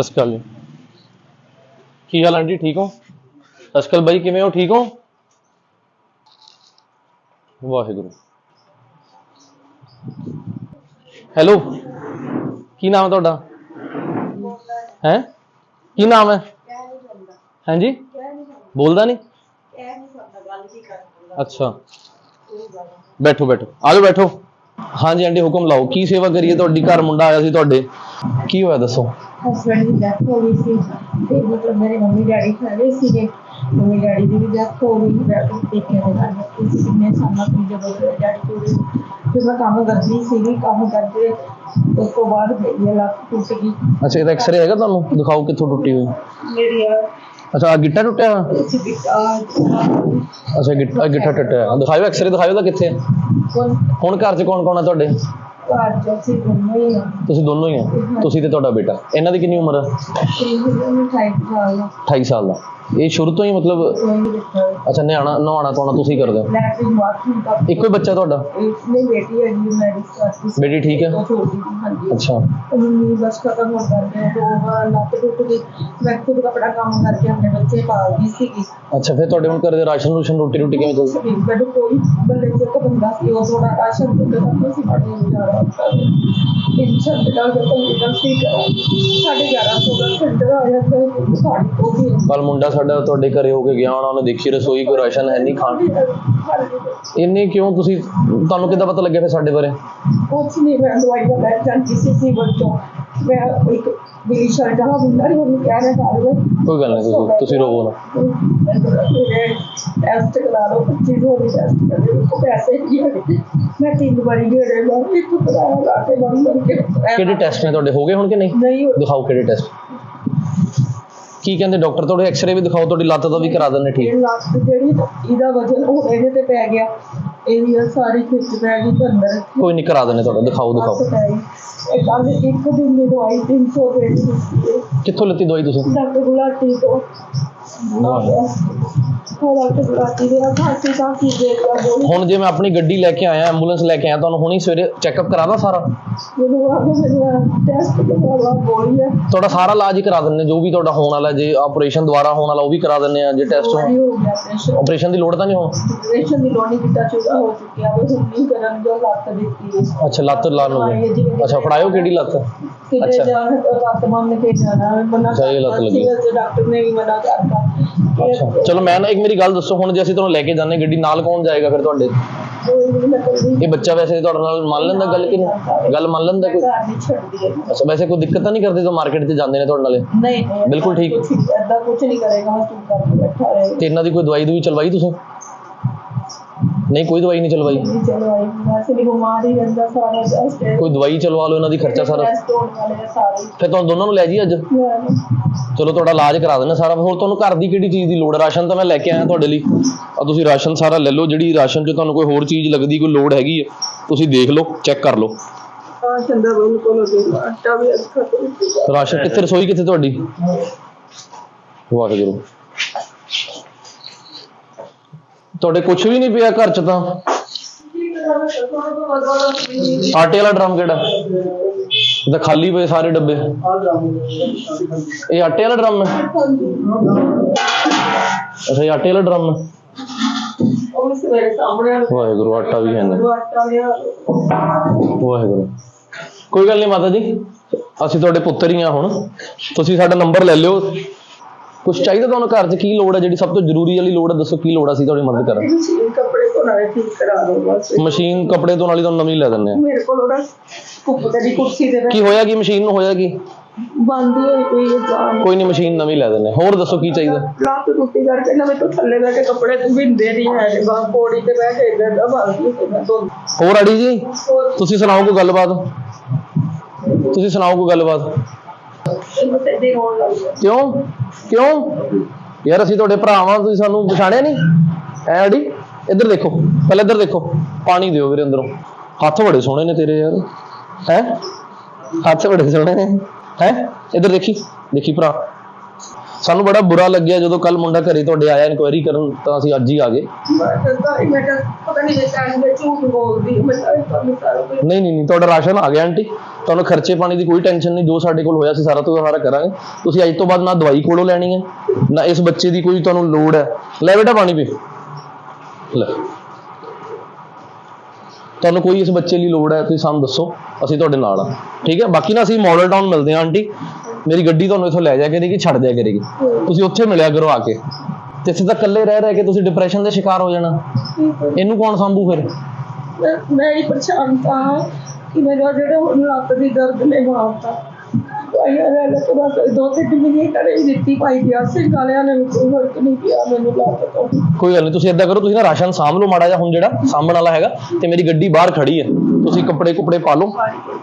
ਸਤਿ ਸ਼੍ਰੀ ਅਕਾਲ ਜੀ ਕੀ ਹਾਲ ਆਂਟੀ ਠੀਕ ਹੋ ਸਤਿ ਸ਼੍ਰੀ ਅਕਾਲ ਬਾਈ ਕਿਵੇਂ ਹੋ ਠੀਕ ਹੋ ਵਾਹਿਗੁਰੂ ਹੈਲੋ ਕੀ ਨਾਮ ਹੈ ਤੁਹਾਡਾ ਹੈ ਕੀ ਨਾਮ ਹੈ ਹਾਂਜੀ ਬੋਲਦਾ ਨਹੀਂ ਅੱਛਾ ਬੈਠੋ ਬੈਠੋ ਆ ਜਾਓ ਬੈਠੋ ਹਾਂਜੀ ਆਂਟੀ ਹੁਕਮ ਲਾਓ। ਕੀ ਸੇਵਾ ਕਰੀਏ? ਤੁਹਾਡੀ ਘਰ ਮੁੰਡਾ ਆਇਆ ਸੀ ਤੁਹਾਡੇ। ਕੀ ਹੋਇਆ ਦੱਸੋ? ਹਸਬੰਡ ਦੀ ਡੈਥ ਹੋ ਗਈ ਸੀ। ਤੇ ਮਤਲਬ ਮੇਰੇ ਮੰਮੀ ਡੈਡੀ ਖੜੇ ਸੀਗੇ। ਮੰਮੀ ਡੈਡੀ ਦੀ ਵੀ ਡੈਥ ਹੋ ਗਈ। ਮੈਂ ਆਪਣੇ ਪੇਕੇ ਦੇ ਨਾਲ ਰਹਿੰਦੀ ਸੀ। ਕਿੰਨੇ ਸਾਲਾਂ ਤੋਂ ਜਦੋਂ ਮੇਰੇ ਡੈਡੀ ਪੂਰੇ ਫਿਰ ਮੈਂ ਕੰਮ ਕਰਦੀ ਸੀਗੀ। ਕੰਮ ਕਰਦੇ ਉਸ ਤੋਂ ਬਾਅਦ ਮੇਰੀ ਲੱਤ ਟੁੱਟ ਗਈ। ਅੱਛਾ ਇਹਦਾ ਐਕਸਰੇ ਹੈਗਾ ਤੁਹਾਨੂੰ? ਦਿਖਾਓ ਕਿੱਥੋਂ ਟੁੱਟੀ ਹੋਈ। ਮੇਰੀ ਆ ਅੱਛਾ ਆਹ ਗਿੱਟਾ ਟੁੱਟਿਆ ਹੋਇਆ? ਅੱਛਾ ਗਿੱਟਾ ਗਿੱਟਾ ਟੁੱਟਿਆ। ਹੋਇਆ। ਦਿਖਾਓ ਐਕਸਰੇ ਦਿਖਾਓ ਉਹਦਾ ਕਿੱਥੇ ਹੈ ਹੁਣ ਘਰ 'ਚ ਕੌਣ ਕੌਣ ਹੈ ਤੁਹਾਡੇ? ਘਰ ਚ ਅਸੀਂ ਦੋਨੋਂ ਹੀ ਆ। ਤੁਸੀਂ ਤੁਸੀਂ ਤੇ ਤੁਹਾਡਾ ਬੇਟਾ। ਇਹਨਾਂ ਦੀ ਕਿੰਨੀ ਉਮਰ ਹੈ ਇਹ ਮੈਨੂੰ ਟਾਈਪ ਜਾਇਆ 28 ਸਾਲ ਦਾ ਇਹ ਸ਼ੁਰੂ ਤੋਂ ਹੀ ਮਤਲਬ ਕੋਈ ਦਿੱਤਾ ਅੱਛਾ ਨਿਆਣਾ ਨਹਾਉਣਾ ਧੋਣਾ ਤੁਸੀਂ ਕਰਦੇ ਹੋ ਲੈਟਰਿੰਗ ਬਾਥਰੂਮ ਦਾ ਇੱਕੋ ਹੀ ਬੱਚਾ ਤੁਹਾਡਾ ਇੱਕ ਨੇ ਬੇਟੀ ਹੈ ਜੀ ਮੈਰਿਜ ਕਰਤੀ ਸੀ ਬੇਟੀ ਠੀਕ ਹੈ ਉਹ ਛੋਟੀ ਸੀ ਹਾਂਜੀ ਅੱਛਾ ਮੰਮੀ ਬਸ ਖਤਮ ਹੋ ਜਾਂਦੇ ਦੋ ਵਾਰ ਲੱਤ ਟੁੱਟ ਗਈ ਮੈਂ ਖੁਦ ਕਪੜਾ ਕੰਮ ਕਰਕੇ ਆਪਣੇ ਬੱਚੇ ਪਾਲਦੀ ਸੀਗੀ ਅੱਛਾ ਫਿਰ ਤੁਹਾਡੇ ਹੁਣ ਘਰ ਦੇ ਰਾਸ਼ਨ ਰੂਸ਼ਨ ਰੋਟੀ ਰੋਟੀ ਕਿਵੇਂ ਚੱਲਦੀ ਮੈਨੂੰ ਕੋਈ ਬੱਲੇ ਚ ਇੱਕ ਬੰਦਾ ਸੀ ਉਹ ਥੋੜਾ ਰਾਸ਼ਨ ਦੇ ਕੇ ਤਾਂ ਅਸੀਂ ਬੜੇ ਗੁਜ਼ਾਰਾ ਟੈਨਸ਼ਨ ਦੇ ਨਾਲ ਜਦੋਂ ਇਹ ਸੀ ਸਾਡੇ 1100 ਦਾ ਸੈਂਟਰ ਆਇਆ ਤੇ ਸਾਡੀ ਉਹ ਵੀ ਕੱਲ ਮੁੰਡਾ ਸਾਡਾ ਤੁਹਾਡੇ ਘਰੇ ਹੋ ਕੇ ਗਿਆ ਹੋਣਾ ਉਹਨੇ ਦੇਖੀ ਰਸੋਈ ਕੋਈ ਰਾਸ਼ਨ ਹੈ ਨਹੀਂ ਖਾਣ। ਇੰਨੇ ਕਿਉਂ ਤੁਸੀਂ ਤੁਹਾਨੂੰ ਕਿੱਦਾਂ ਪਤਾ ਲੱਗਿਆ ਫਿਰ ਸਾਡੇ ਬਾਰੇ? ਕੁਛ ਨਹੀਂ ਮੈਂ ਦਵਾਈ ਦਾ ਬੈਠ ਜਾਂਦੀ ਸੀ ਸੀ ਬੱਚੋਂ ਮੈਂ ਇੱਕ ਬਿਲੀ ਸ਼ਰਟ ਆ ਬੰਦਾ ਹੀ ਉਹਨੂੰ ਕਹਿ ਰਿਹਾ ਸਾਰੇ ਕੋਈ ਗੱਲ ਨਹੀਂ ਤੁਸੀਂ ਤੁਸੀਂ ਰੋਵੋ ਨਾ। ਟੈਸਟ ਕਰਾ ਲਓ 25 ਹੋ ਗਈ ਟੈਸਟ ਕਰਦੇ ਉਹ ਪੈਸੇ ਕੀ ਹੈਗੇ ਮੈਂ ਤਿੰਨ ਵਾਰੀ ਗੇੜੇ ਮਾਰ ਇੱਕ ਕਰਾਇਆ ਲਾ ਕੇ ਬੰਦ ਕਰਕੇ। ਕਿਹੜੇ ਟੈਸਟ ਨੇ ਤੁਹਾਡੇ ਹੋ ਗਏ ਹੁਣ ਕਿ ਨਹੀਂ। ਦਿਖਾਓ ਕਿਹੜੇ ਟੈਸਟ ਕੀ ਕਹਿੰਦੇ ਡਾਕਟਰ ਤੁਹਾਡੇ ਐਕਸਰੇ ਵੀ ਦਿਖਾਓ ਤੁਹਾਡੀ ਲੱਤ ਦਾ ਵੀ ਕਰਾ ਦਿੰਦੇ ਠੀਕ। ਲੱਤ ਜਿਹੜੀ ਇਹਦਾ ਵਜਨ ਉਹ ਇਹਦੇ ਤੇ ਪੈ ਗਿਆ। ਇਹ ਵੀ ਸਾਰੀ ਖਿੱਚ ਪੈ ਗਈ ਤੇ ਅੰਦਰ ਕੋਈ ਨਹੀਂ ਕਰਾ ਦਿੰਦੇ ਤੁਹਾਡਾ ਦਿਖਾਓ ਦਿਖਾਓ। ਲੱਤ ਪੈ ਗਈ। ਇਹ ਕੱਲ ਇੱਕ ਦਿਨ ਦੀ ਦਵਾਈ 300 ਰੁਪਏ ਦੀ ਦਿੱਤੀ ਹੈ। ਕਿੱਥੋਂ ਲਿੱਤੀ ਦਵਾਈ ਤੁਸੀਂ? ਡਾਕਟਰ ਗੁਲਾਟੀ ਤੋਂ। ਉਹ ਡਾਕਟਰ ਗੁਲਾਟੀ ਦੇ ਆ ਖਾਸੀ ਕਾਫੀ ਦੇ ਦਾ ਬੋਲ ਹੁਣ ਜੇ ਮੈਂ ਆਪਣੀ ਗੱਡੀ ਲੈ ਕੇ ਆਇਆ ਐਂਬੂਲੈਂਸ ਲੈ ਕੇ ਆਇਆ ਤੁਹਾਨੂੰ ਹੁਣੀ ਸਵੇਰੇ ਚੈੱਕਅਪ ਕਰਾਦਾ ਸਾਰਾ? ਮੈਨੂੰ ਆਪ ਮੈਨੂੰ ਟੈਸਟ ਕਰਵਾ ਬੋਲੀ ਹੈ। ਤੁਹਾਡਾ ਸਾਰਾ ਇਲਾਜ ਹੀ ਕਰਾ ਦਿੰਦੇ ਜੋ ਵੀ ਤੁਹਾਡਾ ਹੋਣ ਵਾਲਾ ਜੇ ਆਪਰੇਸ਼ਨ ਦੁਬਾਰਾ ਹੋਣ ਵਾਲਾ ਉਹ ਵੀ ਕਰਾ ਦਿੰਦੇ ਆ ਜੇ ਟੈਸਟ ਹੋ ਗਿਆ ਪ੍ਰੈਸ਼ਰ ਆਪਰੇਸ਼ਨ ਦੀ ਲੋੜ ਤਾਂ ਨਹੀਂ ਹੋ ਆਪਰੇਸ਼ਨ ਦੀ ਲੋੜੀ ਕਿਤਾ ਚੁਗਾ ਹੋ ਚੁੱਕਿਆ ਉਹ ਹੁਣ ਨਹੀਂ ਕਰਨ ਜੋ ਲੱਤ ਦਿੱਤੀ ਹੈ ਅੱਛਾ ਲੱਤ ਲਾਣ ਨੂੰ ਅੱਛਾ ਫੜਾਇਓ ਕਿਹੜੀ ਲੱਤ? ਕਿਤੇ ਅੱਛਾ। ਜਾਣ ਤਾਂ ਲੱਤ ਮੰਨ ਕੇ ਜਾਣਾ ਮਨਾ ਅੱਛਾ, ਇਹ ਲੱਤ ਲੱਗੀ। ਚ ਡਾਕਟਰ ਨੇ ਵੀ ਮਨਾ ਕਰਤਾ। ਚਲੋ ਮੈਂ ਨਾ ਇੱਕ ਮੇਰੀ ਗੱਲ ਦੱਸੋ ਹੁਣ ਜੇ ਅਸੀਂ ਤੁਹਾਨੂੰ ਲੈ ਕੇ ਜਾਂਦੇ ਗੱਡੀ ਨਾਲ ਕੌਣ ਜਾਏਗਾ ਫਿਰ ਤੁਹਾਡੇ? ਇਹ ਬੱਚਾ ਵੈਸੇ ਤੁਹਾਡੇ ਨਾਲ ਮੰਨ ਲੈਂਦਾ ਗੱਲ ਕਿ ਨਹੀਂ? ਗੱਲ ਮੰਨ ਲੈਂਦਾ ਕੋਈ? ਅੱਛਾ ਵੈਸੇ ਕੋਈ ਦਿੱਕਤ ਤਾਂ ਨਹੀਂ ਕਰਦੇ ਜਦੋਂ ਮਾਰਕੀਟ 'ਚ ਜਾਂਦੇ ਨੇ ਤੁਹਾਡੇ ਨਾਲੇ? ਨਹੀਂ ਬਿਲਕੁਲ ਠੀਕ। ਐਦਾਂ ਕੁਝ ਨਹੀਂ ਕਰੇਗਾ ਰਹੇ। ਤੇ ਇਹਨਾਂ ਦੀ ਕੋਈ ਦਵਾਈ ਦੂਈ ਚਲਵਾਈ ਤੁਸੀਂ? ਨਹੀਂ ਕੋਈ ਦਵਾਈ ਨਹੀਂ ਚਲਵਾਈ। ਵੈਸੇ ਵੀ ਬਿਮਾਰ ਰਹਿੰਦਾ ਸਾਰਾ ਟੈਸਟ ਕੋਈ ਦਵਾਈ ਚਲਵਾ ਲਓ ਇਹਨਾਂ ਦੀ ਖਰਚਾ ਸਾਰਾ। ਟੈਸਟ ਹੋਣ ਵਾਲੇ ਆ ਸਾਰੇ। ਫਿਰ ਤੁਹਾਨੂੰ ਦੋਨਾਂ ਨੂੰ ਲੈ ਜੀ ਅੱਜ? ਚਲੋ ਤੁਹਾਡਾ ਇਲਾਜ ਕਰਾ ਦਿੰਦੇ ਸਾਰਾ। ਹੋਰ ਤੁਹਾਨੂੰ ਘਰ ਦੀ ਕਿਹੜੀ ਚੀਜ਼ ਦੀ ਲੋੜ ਹੈ ਰਾਸ਼ਨ ਤਾਂ ਮੈਂ ਲੈ ਕੇ ਆਇਆ ਤੁਹਾਡੇ ਲਈ। ਆ ਤੁਸੀਂ ਰਾਸ਼ਨ ਸਾਰਾ ਲੈ ਲਓ। ਜਿਹੜੀ ਰਾਸ਼ਨ 'ਚ ਤੁਹਾਨੂੰ ਕੋਈ ਹੋਰ ਚੀਜ਼ ਲੱਗਦੀ ਕੋਈ ਲੋੜ ਹੈਗੀ ਹੈ ਤੁਸੀਂ ਦੇਖ ਲਓ ਚੈੱਕ ਕਰ ਲਓ। ਆ ਚੰਦਾ ਬਿਲਕੁਲ ਦੇ ਆਟਾ ਵੀ ਅੱਜ ਖਤਮ ਰਾਸ਼ਨ ਕਿੱਥੇ ਰਸੋਈ ਕਿੱਥੇ ਤੁਹਾਡੀ? ਵਾਹਿਗੁਰੂ। ਤੁਹਾਡੇ ਕੁਝ ਵੀ ਨਹੀਂ ਪਿਆ ਘਰ 'ਚ ਤਾਂ? ਆਟੇ ਵਾਲਾ ਡਰਮ ਕਿਹੜਾ? ਇਹ ਤਾਂ ਖਾਲੀ ਪਏ ਸਾਰੇ ਡੱਬੇ। ਇਹ ਆਟੇ ਵਾਲਾ ਡਰਮ ਹੈ? ਅੱਛਾ, ਇਹ ਆਟੇ ਵਾਲਾ ਡਰਮ ਹੈ? ਵਾਹਿਗੁਰੂ, ਆਟਾ ਵੀ ਹੈ ਨਾ। ਵਾਹਿਗੁਰੂ। ਕੋਈ ਗੱਲ ਨਹੀਂ ਮਾਤਾ ਜੀ, ਅਸੀਂ ਤੁਹਾਡੇ ਪੁੱਤਰ ਹੀ ਆ ਹੁਣ। ਤੁਸੀਂ ਸਾਡਾ ਨੰਬਰ ਲੈ ਲਿਓ। ਕੁਝ ਚਾਹੀਦਾ ਤੁਹਾਨੂੰ ਘਰ 'ਚ ਕੀ ਲੋੜ ਹੈ? ਜਿਹੜੀ ਸਭ ਤੋਂ ਜ਼ਰੂਰੀ ਵਾਲੀ ਲੋੜ ਹੈ ਦੱਸੋ ਕੀ ਲੋੜ ਹੈ ਅਸੀਂ ਤੁਹਾਡੀ ਮਦਦ ਕਰਾਂ ਮਸ਼ੀਨ ਕੱਪੜੇ ਧੋਣਾ ਠੀਕ ਕਰਾ ਦੋ ਬਸ। ਮਸ਼ੀਨ ਕੱਪੜੇ ਧੋਣ ਵਾਲੀ ਤੁਹਾਨੂੰ ਨਵੀਂ ਲੈ ਦਿੰਦੇ ਆ। ਮੇਰੇ ਕੋਲ ਉਹਦਾ ਕੁੱਪੜੇ ਦੀ ਕੁਰਸੀ ਦੇ ਕੀ ਹੋਇਆ ਕੀ? ਮਸ਼ੀਨ ਨੂੰ ਹੋਇਆ ਕੀ? ਬੰਦੀ ਹੋਈ ਪਈ ਹੈ ਜਾਨ ਕੋਈ ਨਹੀਂ ਮਸ਼ੀਨ ਨਵੀਂ ਲੈ ਦਿੰਦੇ ਆ। ਹੋਰ ਦੱਸੋ ਕੀ ਚਾਹੀਦਾ? ਲੱਤ ਟੁੱਟੀ ਕਰਕੇ ਨਾ ਮੇਰੇ ਤੋਂ ਥੱਲੇ ਬਹਿ ਕੇ ਕੱਪੜੇ ਧੁੰਦੇ ਨਹੀਂ ਹੈ। ਬਾਹਰ ਪੌੜੀ ਤੇ ਬਹਿ ਕੇ ਇੱਧਰ ਦਾ ਮੈਂ ਧੋ ਹੋਰ ਆੜੀ ਜੀ ਤੁਸੀਂ ਸੁਣਾਓ ਕੋਈ ਗੱਲਬਾਤ? ਤੁਸੀਂ ਸੁਣਾਓ ਕੋਈ ਗੱਲਬਾਤ? ਤੇ ਦੇ ਹੋਣ ਲੱਗ ਗਿਆ। ਕਿਉਂ? ਕਿਉਂ? ਯਾਰ ਅਸੀਂ ਤੁਹਾਡੇ ਭਰਾ ਵਾਂ ਤੁਸੀਂ ਸਾਨੂੰ ਪਛਾਣਿਆ ਨਹੀਂ? ਐ ਆੜੀ ਇੱਧਰ ਦੇਖੋ ਪਹਿਲਾਂ ਇੱਧਰ ਦੇਖੋ ਪਾਣੀ ਦਿਓ ਵੀਰੇ ਅੰਦਰੋਂ। ਹੱਥ ਬੜੇ ਸੋਹਣੇ ਨੇ ਤੇਰੇ ਯਾਰ। ਹੈ? ਹੱਥ ਬੜੇ ਸੋਹਣੇ ਨੇ। ਹੈ? ਇੱਧਰ ਦੇਖੀ ਦੇਖੀ ਭਰਾ। ਸਾਨੂੰ ਬੜਾ ਬੁਰਾ ਲੱਗਿਆ ਜਦੋਂ ਕੱਲ ਮੁੰਡਾ ਘਰੇ ਤੁਹਾਡੇ ਆਇਆ ਇਨਕੁਆਇਰੀ ਕਰਨ ਤਾਂ ਅਸੀਂ ਅੱਜ ਹੀ ਆ ਗਏ। ਨਹੀਂ ਨਹੀਂ ਨਹੀਂ ਤੁਹਾਡਾ ਰਾਸ਼ਨ ਆ ਗਿਆ ਆਂਟੀ। ਤੁਹਾਨੂੰ ਖਰਚੇ ਪਾਣੀ ਦੀ ਕੋਈ ਟੈਨਸ਼ਨ ਨਹੀਂ ਜੋ ਸਾਡੇ ਕੋਲ ਹੋਇਆ ਸੀ ਸਾਰਾ ਤੋਂ ਸਾਰਾ ਕਰਾਂਗੇ। ਤੁਸੀਂ ਅੱਜ ਤੋਂ ਬਾਅਦ ਨਾ ਦਵਾਈ ਕੋਲੋਂ ਲੈਣੀ ਹੈ ਨਾ ਇਸ ਬੱਚੇ ਦੀ ਕੋਈ ਤੁਹਾਨੂੰ ਲੋੜ ਹੈ। ਲੈ ਬੇਟਾ ਪਾਣੀ ਪੀ। ਲੈ। ਤੁਹਾਨੂੰ ਕੋਈ ਇਸ ਬੱਚੇ ਲਈ ਲੋੜ ਹੈ ਤੁਸੀਂ ਸਾਨੂੰ ਦੱਸੋ ਅਸੀਂ ਤੁਹਾਡੇ ਨਾਲ ਆ ਠੀਕ ਹੈ? ਬਾਕੀ ਨਾ ਅਸੀਂ ਮਾਡਲ ਟਾਊਨ ਮਿਲਦੇ ਹਾਂ ਆਂਟੀ। ਮੇਰੀ ਗੱਡੀ ਤੁਹਾਨੂੰ ਇੱਥੋਂ ਲੈ ਜਾ ਕਰੇਗੀ ਛੱਡ ਦਿਆ ਕਰੇਗੀ ਤੁਸੀਂ ਉੱਥੇ ਮਿਲਿਆ ਕਰੋ ਆ ਕੇ। ਤੇ ਇੱਥੇ ਤਾਂ ਇਕੱਲੇ ਰਹਿ ਰਹਿ ਕੇ ਤੁਸੀਂ ਡਿਪਰੈਸ਼ਨ ਦੇ ਸ਼ਿਕਾਰ ਹੋ ਜਾਣਾ। ਇਹਨੂੰ ਕੌਣ ਸੰਭੂ ਫਿਰ? ਮੈਂ ਮੈਂ ਹੀ ਪਰੇਸ਼ਾਨ ਤਾਂ ਮੇਰਾ ਜਿਹੜਾ ਹੁਣ ਲੱਤ ਦੀ ਦਰਦ ਨੇ ਮਾਰਤਾ ਆਇਆ ਲੈ ਲੈ ਕੇ ਬਸ ਦੋ ਤਿੰਨ ਮਹੀਨੇ ਕਰੇ ਦਿੱਤੀ ਪਾਈ ਗਿਆ ਸੀ ਗਾਲਿਆਂ ਨੇ ਕੋਈ ਫ਼ਰਕ ਨਹੀਂ ਪਿਆ ਮੈਨੂੰ ਲੱਤ ਤੋਂ। ਕੋਈ ਗੱਲ ਨਹੀਂ ਤੁਸੀਂ ਏਦਾਂ ਕਰੋ ਤੁਸੀਂ ਨਾ ਰਾਸ਼ਨ ਸਾਂਭ ਲਓ ਮਾੜਾ ਜਿਹਾ ਹੁਣ ਜਿਹੜਾ ਸਾਂਭਣ ਵਾਲਾ ਹੈਗਾ ਤੇ ਮੇਰੀ ਗੱਡੀ ਬਾਹਰ ਖੜੀ ਹੈ। ਤੁਸੀਂ ਕੱਪੜੇ ਕੁਪੜੇ ਪਾ ਲਓ।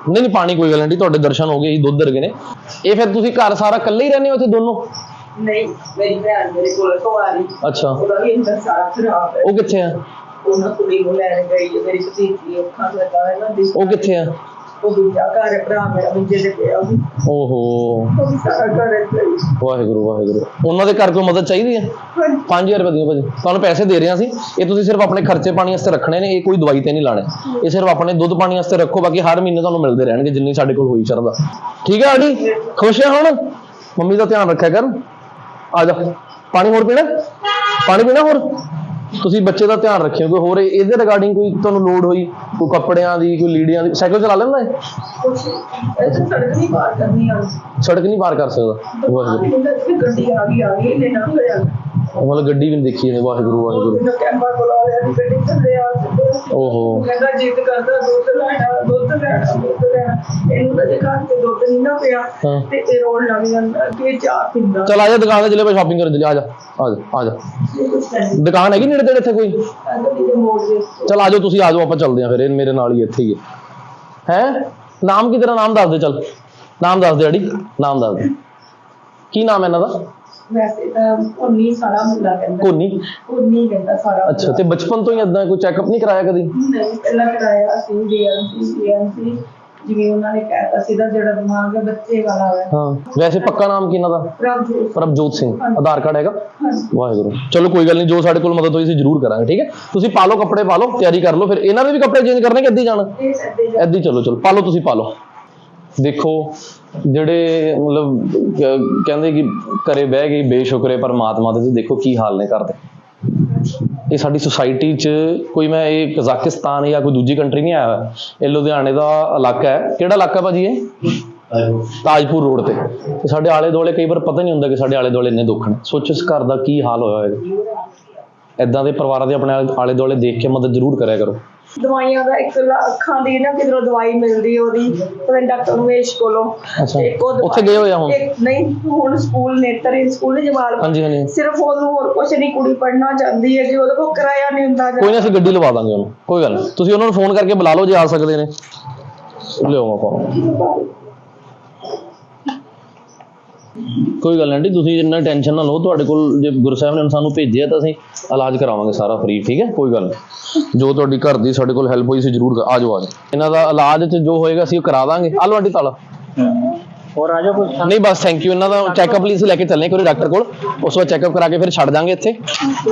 ਨਹੀਂ ਨਹੀਂ ਪਾਣੀ ਕੋਈ ਗੱਲ ਨਹੀਂ ਤੁਹਾਡੇ ਦਰਸ਼ਨ ਹੋ ਗਏ ਜੀ ਦੁੱਧ ਰਗੇ ਨੇ। ਇਹ ਫਿਰ ਤੁਸੀਂ ਘਰ ਸਾਰਾ ਇਕੱਲੇ ਹੀ ਰਹਿੰਦੇ ਹੋ ਇੱਥੇ ਦੋਨੋਂ? ਨਹੀਂ ਮੇਰੀ ਭੈਣ ਮੇਰੇ ਕੋਲ ਤੋਂ ਆ ਰਹੀ ਅੱਛਾ। ਉਹਦਾ ਵੀ ਅੰਦਰ ਸਾਰਾ ਖਰਾਬ ਹੈ। ਉਹ ਕਿੱਥੇ ਆ? ਉਹਨਾਂ ਕੁੜੀ ਨੂੰ ਲੈਣ ਗਈ ਹੈ ਮੇਰੀ ਭਤੀਜੀ ਅੱਖਾਂ ਤੋਂ ਲੱਗਾ ਹੈ ਨਾ ਦਿਸ ਉਹ ਕਿੱਥੇ ਆ? ਉਹ ਦੂਜਾ ਘਰ ਹੈ ਭਰਾ ਮੇਰਾ ਮੁੰਡੇ ਦੇ ਪਿਆ ਓਹੋ। ਉਹ ਵੀ ਸਾਰਾ ਘਰ ਹੈ ਗਈ ਵਾਹਿਗੁਰੂ ਵਾਹਿਗੁਰੂ। ਉਹਨਾਂ ਦੇ ਘਰ ਕੋਈ ਮਦਦ ਚਾਹੀਦੀ ਹੈ? 5000 ਰੁਪਏ ਦਿਓ ਭਾਜੀ। ਤੁਹਾਨੂੰ ਪੈਸੇ ਦੇ ਰਹੇ ਹਾਂ ਅਸੀਂ ਇਹ ਤੁਸੀਂ ਸਿਰਫ ਆਪਣੇ ਖਰਚੇ ਪਾਣੀ ਵਾਸਤੇ ਰੱਖਣੇ ਨੇ ਇਹ ਕੋਈ ਦਵਾਈ ਤੇ ਨਹੀਂ ਲਾਣੇ। ਇਹ ਸਿਰਫ ਆਪਣੇ ਦੁੱਧ ਪਾਣੀ ਵਾਸਤੇ ਰੱਖੋ ਬਾਕੀ ਹਰ ਮਹੀਨੇ ਤੁਹਾਨੂੰ ਮਿਲਦੇ ਰਹਿਣਗੇ ਜਿੰਨੀ ਸਾਡੇ ਕੋਲ ਹੋਈ ਸ਼ਰਧਾ। ਠੀਕ ਹੈ ਆਡੀ ਖੁਸ਼ ਹੈ ਹੁਣ? ਮੰਮੀ ਦਾ ਧਿਆਨ ਰੱਖਿਆ ਕਰ। ਆ ਜਾ। ਪਾਣੀ ਹੋਰ ਪੀਣਾ? ਪਾਣੀ ਪੀਣਾ ਹੋਰ? ਤੁਸੀਂ ਬੱਚੇ ਦਾ ਧਿਆਨ ਰੱਖਿਓ ਕੋਈ ਹੋਰ ਇਹਦੇ ਰਿਗਾਰਡਿੰਗ ਕੋਈ ਤੁਹਾਨੂੰ ਲੋੜ ਹੋਈ ਕੋਈ ਕੱਪੜਿਆਂ ਦੀ ਕੋਈ ਲੀੜਿਆਂ ਦੀ ਸਾਈਕਲ ਚਲਾ ਲੈਂਦਾ ਹੈ ਕੁਛ ਐਸੇ ਸੜਕ ਨਹੀਂ ਪਾਰ ਕਰਨੀ ਆ। ਸੜਕ ਨਹੀਂ ਪਾਰ ਕਰ ਸਕਦਾ। ਵਾਹਿਗੁਰੂ ਗੱਡੀ ਆ ਗਈ ਆ ਗਈ ਇਹਨੇ ਨਾ ਹੋਇਆ ਮਤਲਬ ਗੱਡੀ ਵੀ ਨਹੀਂ ਦੇਖੀ ਇਹਨੇ ਵਾਹਿਗੁਰੂ ਵਾਹਿਗੁਰੂ। ਲਿਆ ਗੱਡੀ ਥੱਲੇ ਆ ਓਹੋ। ਕਹਿੰਦਾ ਜਿੱਦ ਕਰਦਾ ਦੁੱਧ ਲੈਣਾ ਦੁੱਧ ਲੈਣਾ ਦੁੱਧ ਲੈਣਾ। ਇਹਨੂੰ ਤਾਂ ਜੇ ਘਰ ਤੇ ਦੁੱਧ ਨਹੀਂ ਨਾ ਪਿਆ ਹਾਂ। ਤੇ ਇਹ ਰੋਣ ਲੱਗ ਜਾਂਦਾ ਕਿ ਇਹ ਚਾਹ ਪੀਂਦਾ। ਚਲ ਆ ਜਾ ਦੁਕਾਨ ਤੇ ਚਲੇ ਪਾ ਸ਼ਾਪਿੰਗ ਕਰਨ ਚਲੇ ਆ ਜਾ ਆ ਜਾ ਆ ਜਾ। ਇਹ ਕੁਛ ਨਹੀਂ ਦੁਕਾਨ ਹੈਗੀ ਨੇੜੇ ਤੇੜੇ ਇੱਥੇ ਕੋਈ? ਕਹਿੰਦਾ ਕਿ ਮੋੜ ਦੇ ਚਲ ਆ ਜਾਓ ਤੁਸੀਂ ਆ ਜਾਓ ਆਪਾਂ ਚੱਲਦੇ ਆਂ ਫਿਰ ਇਹ ਮੇਰੇ ਨਾਲ ਹੀ ਇੱਥੇ ਹੀ ਹੈ। ਹੈਂ? ਨਾਮ ਕੀ ਤੇਰਾ? ਨਾਮ ਦੱਸ ਦੇ ਚੱਲ। ਨਾਮ ਦੱਸ ਦੇ ਅੜੀ ਨਾਮ ਦੱਸ ਦੇ। ਕੀ ਨਾਮ ਹੈ ਇਹਨਾਂ ਦਾ? ਵੈਸੇ ਤਾਂ ਉਨੀ ਸਾਰਾ ਮੁੰਡਾ ਕਹਿੰਦਾ। ਕੋਨੀ ਉਨੀ ਕਹਿੰਦਾ ਸਾਰਾ ਅੱਛਾ ਤੇ ਬਚਪਨ ਤੋਂ ਹੀ ਇਦਾਂ ਕੋਈ ਚੈੱਕਅਪ ਨਹੀਂ ਕਰਾਇਆ ਕਦੀ? ਨਹੀਂ ਪਹਿਲਾਂ ਕਰਾਇਆ ਸੀ ਡੀਐਮਸੀ ਡੀਐਮਸੀ ਜਿਵੇਂ ਉਹਨਾਂ ਨੇ ਕਹਿਤਾ ਸੀ ਦਾ ਜਿਹੜਾ ਦਿਮਾਗ ਹੈ ਬੱਚੇ ਵਾਲਾ ਹੈ। ਹਾਂ ਵੈਸੇ ਪੱਕਾ ਨਾਮ ਕੀ ਇਹਨਾਂ ਦਾ? ਪ੍ਰਭਜੋਤ ਪ੍ਰਭਜੋਤ ਸਿੰਘ ਆਧਾਰ ਕਾਰਡ ਹੈਗਾ? ਵਾਹਿਗੁਰੂ। ਚਲੋ ਕੋਈ ਗੱਲ ਨਹੀਂ ਜੋ ਸਾਡੇ ਕੋਲ ਮਦਦ ਹੋਈ ਅਸੀਂ ਜ਼ਰੂਰ ਕਰਾਂਗੇ ਠੀਕ ਹੈ? ਤੁਸੀਂ ਪਾ ਲਓ ਕੱਪੜੇ ਪਾ ਲਓ ਤਿਆਰੀ ਕਰ ਲਓ ਫਿਰ ਇਹਨਾਂ ਦੇ ਵੀ ਕੱਪੜੇ ਚੇਂਜ ਕਰਨੇ ਕਿ ਅੱਧੀ ਜਾਣਾ? ਇਹ ਸੱਦੇ ਚਲੋ ਚਲੋ ਪਾ ਲਓ ਤੁਸੀਂ ਪਾ ਲਓ। ਦੇਖੋ ਜਿਹੜੇ ਮਤਲਬ ਕਹਿੰਦੇ ਕਿ ਘਰੇ ਬਹਿ ਗਈ ਬੇਸ਼ੁਕਰੇ ਪਰਮਾਤਮਾ ਦੇ ਤੇ ਦੇਖੋ ਕੀ ਹਾਲ ਨੇ ਕਰਦੇ ਇਹ ਸਾਡੀ ਸੁਸਾਇਟੀ 'ਚ ਕੋਈ ਮੈਂ ਇਹ ਕਜ਼ਾਕਿਸਤਾਨ ਜਾਂ ਕੋਈ ਦੂਜੀ ਕੰਟਰੀ ਨਹੀਂ ਆਇਆ ਇਹ ਲੁਧਿਆਣੇ ਦਾ ਇਲਾਕਾ ਹੈ। ਕਿਹੜਾ ਇਲਾਕਾ ਭਾਜੀ ਇਹ? ਤਾਜਪੁਰ। ਰੋਡ ਤੇ। ਤੇ ਸਾਡੇ ਆਲੇ ਦੁਆਲੇ ਕਈ ਵਾਰ ਪਤਾ ਨਹੀਂ ਹੁੰਦਾ ਕਿ ਸਾਡੇ ਆਲੇ ਦੁਆਲੇ ਇੰਨੇ ਦੁੱਖ ਨੇ। ਸੋਚੋ ਇਸ ਘਰ ਦਾ ਕੀ ਹਾਲ ਹੋਇਆ ਹੋਵੇਗਾ ਐਦਾਂ ਦੇ ਪਰਿਵਾਰਾਂ ਦੇ ਆਪਣੇ ਆਲੇ ਦੁਆਲੇ ਦੇਖ ਕੇ ਮਦਦ ਜ਼ਰੂਰ ਕਰਿਆ ਕਰੋ। ਦਵਾਈਆਂ ਦਾ ਇੱਕ ਲਾ- ਅੱਖਾਂ ਦੀ ਨਾ ਕਿਧਰੋਂ ਦਵਾਈ ਮਿਲਦੀ ਉਹਦੀ ਪਤਾ ਡਾਕਟਰ ਉਮੇਸ਼ ਕੋਲੋਂ। ਅੱਛਾ। ਇੱਕ ਉਹ ਉੱਥੇ ਦਵਾਈ- ਗਏ ਹੋਏ ਆ ਹੁਣ? ਇੱਕ ਨਹੀਂ ਹੁਣ ਸਕੂਲ ਨੇਤਰੀ ਸਕੂਲ ਨੇ ਜਵਾਲ ਹਾਂਜੀ ਹਾਂਜੀ। ਸਿਰਫ ਉਹਨੂੰ ਹੋਰ ਕੁਛ ਨਹੀਂ ਕੁੜੀ ਪੜਨਾ ਚਾਹੁੰਦੀ ਹੈ ਕਿ ਉਹਦੇ ਕੋਲ ਕਿਰਾਇਆ ਨਹੀਂ ਹੁੰਦਾ ਕੋਈ ਨਾ ਅਸੀਂ ਗੱਡੀ ਲਵਾ ਦਾਂਗੇ ਉਹਨੂੰ। ਕੋਈ ਗੱਲ ਨਹੀਂ ਤੁਸੀਂ ਉਹਨਾਂ ਨੂੰ ਫੋਨ ਕਰਕੇ ਬੁਲਾ ਲਓ ਜੇ ਆ ਸਕਦੇ ਨੇ। ਲਿਓ ਆਪਾਂ। ਕੋਈ ਗੱਲ ਨਹੀਂ ਤੁਸੀਂ ਇੰਨਾ ਟੈਨਸ਼ਨ ਨਾ ਲਓ ਤੁਹਾਡੇ ਕੋਲ ਜੇ ਗੁਰੂ ਸਾਹਿਬ ਨੇ ਸਾਨੂੰ ਭੇਜਿਆ ਤਾਂ ਅਸੀਂ ਇਲਾਜ ਕਰਾਵਾਂਗੇ ਸਾਰਾ ਫਰੀ ਠੀਕ ਹੈ? ਕੋਈ ਗੱਲ ਨਹੀਂ। ਜੋ ਤੁਹਾਡੀ ਘਰ ਦੀ ਸਾਡੇ ਕੋਲ ਹੈਲਪ ਹੋਈ ਸੀ ਜਰੂਰ ਆ ਜਾਓ ਆ ਜਾਓ। ਇਹਨਾਂ ਦਾ ਇਲਾਜ ਚ ਜੋ ਹੋਏਗਾ ਅਸੀਂ ਉਹ ਕਰਾ ਦਾਂਗੇ। ਆ ਲਓ ਆਂਟੀ ਤਾਲਾ। ਹੋਰ ਜਾਓ ਕੋਈ? ਨਹੀਂ ਬਸ ਥੈਂਕ ਯੂ ਇਹਨਾਂ ਦਾ ਚੈੱਕਅਪ ਲਈ ਅਸੀਂ ਲੈ ਕੇ ਚੱਲੇ ਕੋਈ ਡਾਕਟਰ ਕੋਲ। ਉਸ ਵਾਰ ਚੈੱਕਅਪ ਕਰਾ ਕੇ ਫਿਰ ਛੱਡ ਦਾਂਗੇ ਇੱਥੇ।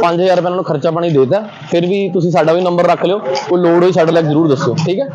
5000 ਰੁਪਏ ਇਹਨਾਂ ਨੂੰ ਖਰਚਾ ਪਾਣੀ ਦੇਤਾ। ਫਿਰ ਵੀ ਤੁਸੀਂ ਸਾਡਾ ਵੀ ਨੰਬਰ ਰੱਖ ਲਿਓ। ਕੋਈ ਲੋੜ ਹੋਈ ਸਾਡੇ ਲਈ ਜਰੂਰ ਦੱਸਿਓ ਠੀਕ ਹੈ?